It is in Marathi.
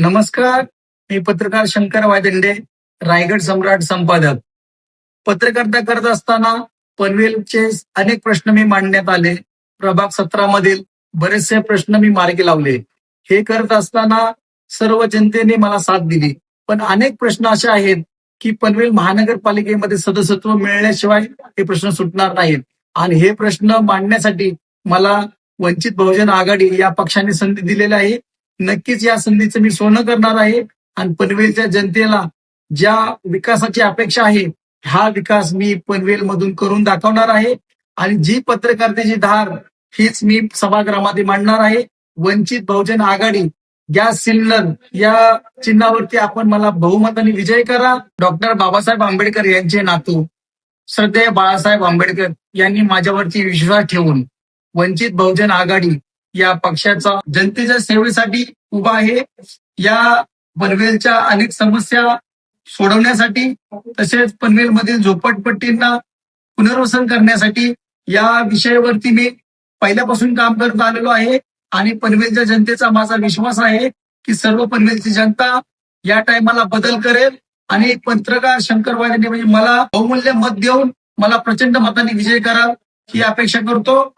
नमस्कार मी पत्रकार शंकर वायदंडे रायगड सम्राट संपादक. पत्रकारिता करत असताना पनवेलचे अनेक प्रश्न मी मांडण्यात आले. प्रभाग सत्रामधील बरेचसे प्रश्न मी मार्गी लावले. हे करत असताना सर्व जनतेने मला साथ दिली. पण अनेक प्रश्न असे आहेत की पनवेल महानगरपालिकेमध्ये सदस्यत्व मिळण्याशिवाय हे प्रश्न सुटणार नाहीत. आणि हे प्रश्न मांडण्यासाठी मला वंचित बहुजन आघाडी या पक्षाने संधी दिलेली आहे. नक्कीच या संधीचं मी सोनं करणार आहे. आणि पनवेलच्या जनतेला ज्या विकासाची अपेक्षा आहे हा विकास मी पनवेल मधून करून दाखवणार आहे. आणि जी पत्रकारितेची धार हीच मी सभागृहामध्ये मांडणार आहे. वंचित बहुजन आघाडी गॅस सिलेंडर या चिन्हावरती आपण मला बहुमताने विजय करा. डॉक्टर बाबासाहेब आंबेडकर यांचे नातू श्रद्धेय बाळासाहेब आंबेडकर यांनी माझ्यावरती विश्वास ठेवून वंचित बहुजन आघाडी या पक्षाचा जनतेच्या सेवेसाठी उभा आहे. या पनवेलच्या अनेक समस्या सोडवण्यासाठी तसेच पनवेलमधील झोपडपट्टींना पुनर्वसन करण्यासाठी या विषयावरती मी पहिल्यापासून काम करत आलेलो आहे आणि पनवेलच्या जनतेचा माझा विश्वास आहे की सर्व पनवेलची जनता या टायमाला बदल करेल. आणि पत्रकार शंकर वाघेने म्हणजे मला बहुमूल्य मत देऊन मला प्रचंड मताने विजय कराल ही अपेक्षा करतो.